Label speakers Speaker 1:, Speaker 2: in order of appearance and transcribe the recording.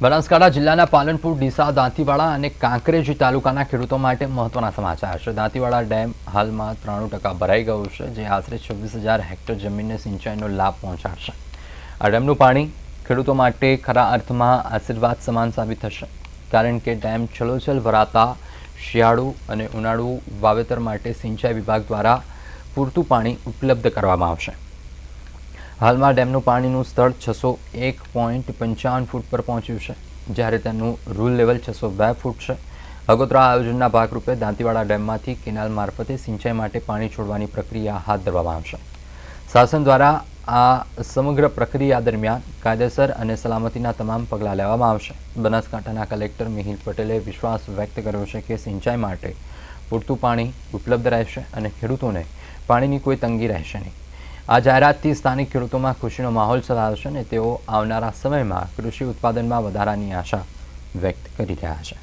Speaker 1: બનાસકાંઠા જિલ્લાના પાલનપુર, ડીસા, દાંતીવાડા અને કાંકરેજ તાલુકાના ખેડૂતો માટે મહત્વના સમાચાર છે. દાંતીવાડા ડેમ હાલમાં ત્રાણું ટકા ભરાઈ ગયું છે, જે આશરે છવ્વીસ હજાર હેક્ટર જમીનને સિંચાઈનો લાભ પહોંચાડશે. આ ડેમનું પાણી ખેડૂતો માટે ખરા અર્થમાં આશીર્વાદ સમાન સાબિત થશે, કારણ કે ડેમ છલોછલ ભરાતા શિયાળુ અને ઉનાળુ વાવેતર માટે સિંચાઈ વિભાગ દ્વારા પૂરતું પાણી ઉપલબ્ધ કરવામાં આવશે. હાલમાં ડેમનું પાણીનું સ્તર છસો એક પોઈન્ટ પંચાવન ફૂટ પર પહોંચ્યું છે, જ્યારે તેનું રૂલ લેવલ છસો બે ફૂટ છે. અગોતરા આયોજનના ભાગરૂપે દાંતીવાડા ડેમમાંથી કેનાલ મારફતે સિંચાઈ માટે પાણી છોડવાની પ્રક્રિયા હાથ ધરવામાં આવશે. શાસન દ્વારા આ સમગ્ર પ્રક્રિયા દરમિયાન કાયદેસર અને સલામતીના તમામ પગલાં લેવામાં આવશે. બનાસકાંઠાના કલેક્ટર મિહિર પટેલે વિશ્વાસ વ્યક્ત કર્યો છે કે સિંચાઈ માટે પૂરતું પાણી ઉપલબ્ધ રહેશે અને ખેડૂતોને પાણીની કોઈ તંગી રહેશે નહીં. આ જાહેરાતથી સ્થાનિક ખેડૂતોમાં ખુશીનો માહોલ છવાયો છે અને તેઓ આવનારા સમયમાં કૃષિ ઉત્પાદનમાં વધારાની આશા વ્યક્ત કરી રહ્યા છે.